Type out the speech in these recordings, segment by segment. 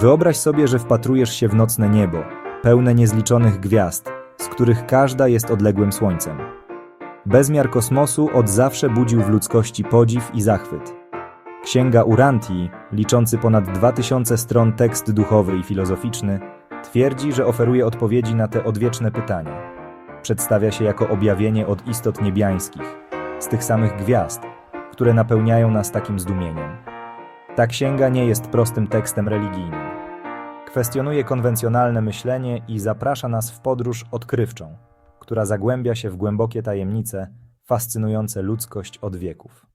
Wyobraź sobie, że wpatrujesz się w nocne niebo, pełne niezliczonych gwiazd, z których każda jest odległym słońcem. Bezmiar kosmosu od zawsze budził w ludzkości podziw i zachwyt. Księga Urantii, liczący ponad 2000 stron tekst duchowy i filozoficzny, twierdzi, że oferuje odpowiedzi na te odwieczne pytania. Przedstawia się jako objawienie od istot niebiańskich, z tych samych gwiazd, które napełniają nas takim zdumieniem. Ta księga nie jest prostym tekstem religijnym. Kwestionuje konwencjonalne myślenie i zaprasza nas w podróż odkrywczą, która zagłębia się w głębokie tajemnice fascynujące ludzkość od wieków.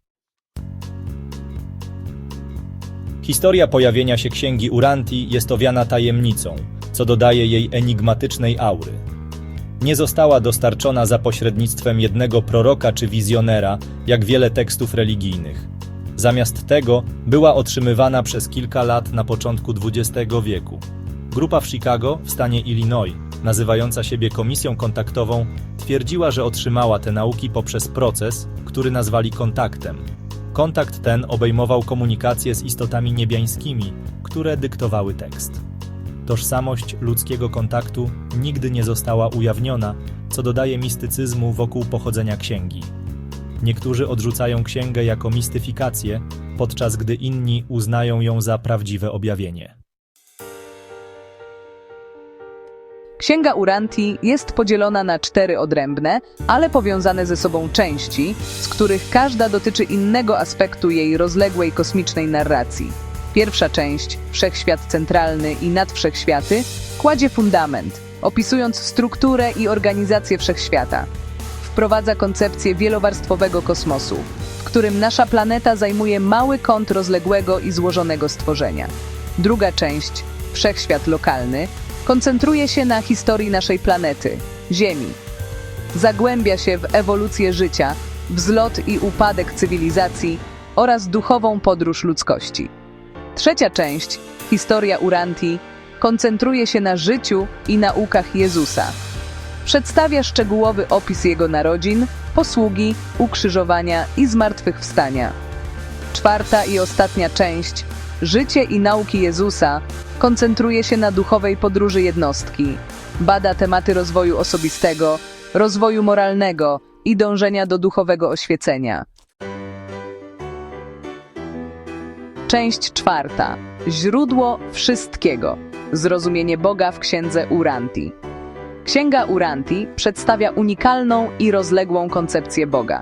Historia pojawienia się księgi Uranti jest owiana tajemnicą, co dodaje jej enigmatycznej aury. Nie została dostarczona za pośrednictwem jednego proroka czy wizjonera, jak wiele tekstów religijnych. Zamiast tego była otrzymywana przez kilka lat na początku XX wieku. Grupa w Chicago, w stanie Illinois, nazywająca siebie Komisją Kontaktową, twierdziła, że otrzymała te nauki poprzez proces, który nazwali kontaktem. Kontakt ten obejmował komunikację z istotami niebiańskimi, które dyktowały tekst. Tożsamość ludzkiego kontaktu nigdy nie została ujawniona, co dodaje mistycyzmu wokół pochodzenia księgi. Niektórzy odrzucają księgę jako mistyfikację, podczas gdy inni uznają ją za prawdziwe objawienie. Księga Uranti jest podzielona na cztery odrębne, ale powiązane ze sobą części, z których każda dotyczy innego aspektu jej rozległej kosmicznej narracji. Pierwsza część, Wszechświat Centralny i Nadwszechświaty, kładzie fundament, opisując strukturę i organizację wszechświata. Wprowadza koncepcję wielowarstwowego kosmosu, w którym nasza planeta zajmuje mały kąt rozległego i złożonego stworzenia. Druga część, Wszechświat Lokalny, koncentruje się na historii naszej planety, Ziemi. Zagłębia się w ewolucję życia, wzlot i upadek cywilizacji oraz duchową podróż ludzkości. Trzecia część, historia Uranti, koncentruje się na życiu i naukach Jezusa. Przedstawia szczegółowy opis jego narodzin, posługi, ukrzyżowania i zmartwychwstania. Czwarta i ostatnia część, życie i nauki Jezusa, koncentruje się na duchowej podróży jednostki. Bada tematy rozwoju osobistego, rozwoju moralnego i dążenia do duchowego oświecenia. Część czwarta. Źródło wszystkiego. Zrozumienie Boga w księdze Uranti. Księga Uranti przedstawia unikalną i rozległą koncepcję Boga.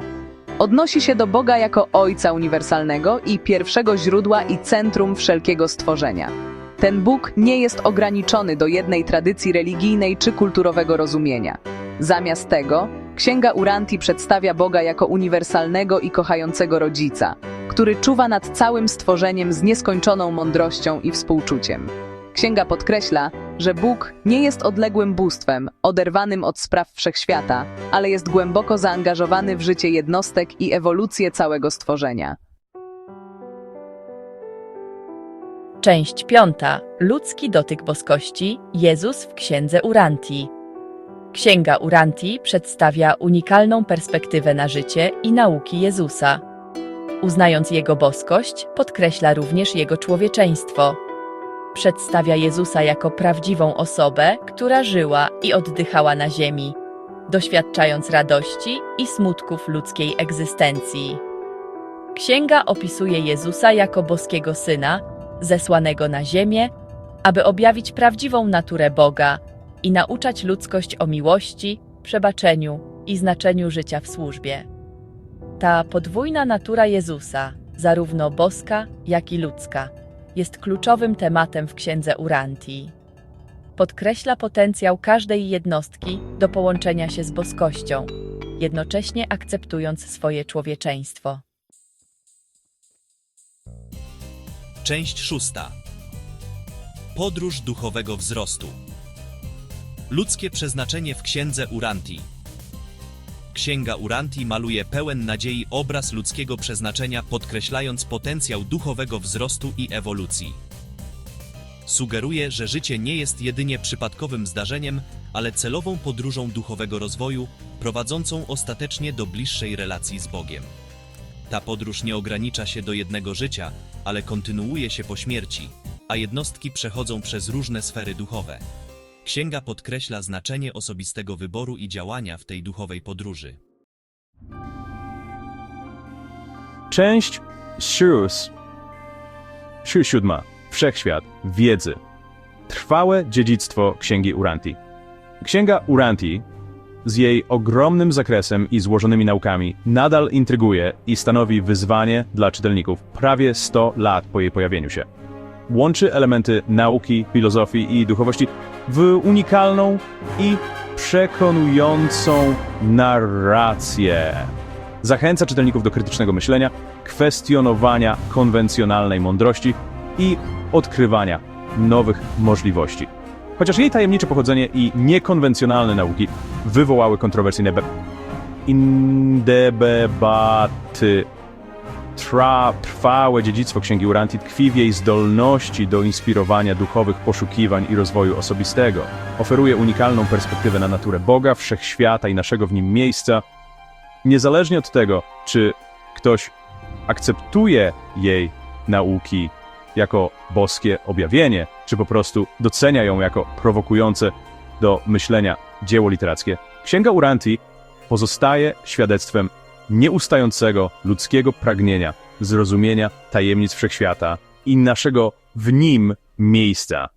Odnosi się do Boga jako Ojca Uniwersalnego i pierwszego źródła i centrum wszelkiego stworzenia. Ten Bóg nie jest ograniczony do jednej tradycji religijnej czy kulturowego rozumienia. Zamiast tego, Księga Uranti przedstawia Boga jako uniwersalnego i kochającego rodzica, który czuwa nad całym stworzeniem z nieskończoną mądrością i współczuciem. Księga podkreśla, że Bóg nie jest odległym bóstwem, oderwanym od spraw wszechświata, ale jest głęboko zaangażowany w życie jednostek i ewolucję całego stworzenia. Część piąta. Ludzki dotyk boskości. Jezus w księdze Uranti. Księga Uranti przedstawia unikalną perspektywę na życie i nauki Jezusa. Uznając jego boskość, podkreśla również jego człowieczeństwo. Przedstawia Jezusa jako prawdziwą osobę, która żyła i oddychała na ziemi, doświadczając radości i smutków ludzkiej egzystencji. Księga opisuje Jezusa jako boskiego syna, zesłanego na ziemię, aby objawić prawdziwą naturę Boga i nauczać ludzkość o miłości, przebaczeniu i znaczeniu życia w służbie. Ta podwójna natura Jezusa, zarówno boska, jak i ludzka, jest kluczowym tematem w księdze Uranti. Podkreśla potencjał każdej jednostki do połączenia się z boskością, jednocześnie akceptując swoje człowieczeństwo. Część szósta. Podróż duchowego wzrostu. Ludzkie przeznaczenie w księdze Uranti. Księga Uranti maluje pełen nadziei obraz ludzkiego przeznaczenia, podkreślając potencjał duchowego wzrostu i ewolucji. Sugeruje, że życie nie jest jedynie przypadkowym zdarzeniem, ale celową podróżą duchowego rozwoju, prowadzącą ostatecznie do bliższej relacji z Bogiem. Ta podróż nie ogranicza się do jednego życia, ale kontynuuje się po śmierci, a jednostki przechodzą przez różne sfery duchowe. Księga podkreśla znaczenie osobistego wyboru i działania w tej duchowej podróży. Część Sius. Siu siódma. Wszechświat wiedzy. Trwałe dziedzictwo Księgi Uranti. Księga Uranti z jej ogromnym zakresem i złożonymi naukami nadal intryguje i stanowi wyzwanie dla czytelników prawie 100 lat po jej pojawieniu się. Łączy elementy nauki, filozofii i duchowości w unikalną i przekonującą narrację. Zachęca czytelników do krytycznego myślenia, kwestionowania konwencjonalnej mądrości i odkrywania nowych możliwości. Chociaż jej tajemnicze pochodzenie i niekonwencjonalne nauki wywołały kontrowersyjne be- indebaty, Trwałe dziedzictwo Księgi Uranti tkwi w jej zdolności do inspirowania duchowych poszukiwań i rozwoju osobistego. Oferuje unikalną perspektywę na naturę Boga, wszechświata i naszego w nim miejsca, niezależnie od tego, czy ktoś akceptuje jej nauki jako boskie objawienie, czy po prostu docenia ją jako prowokujące do myślenia dzieło literackie. Księga Uranti pozostaje świadectwem nieustającego ludzkiego pragnienia zrozumienia tajemnic wszechświata i naszego w nim miejsca.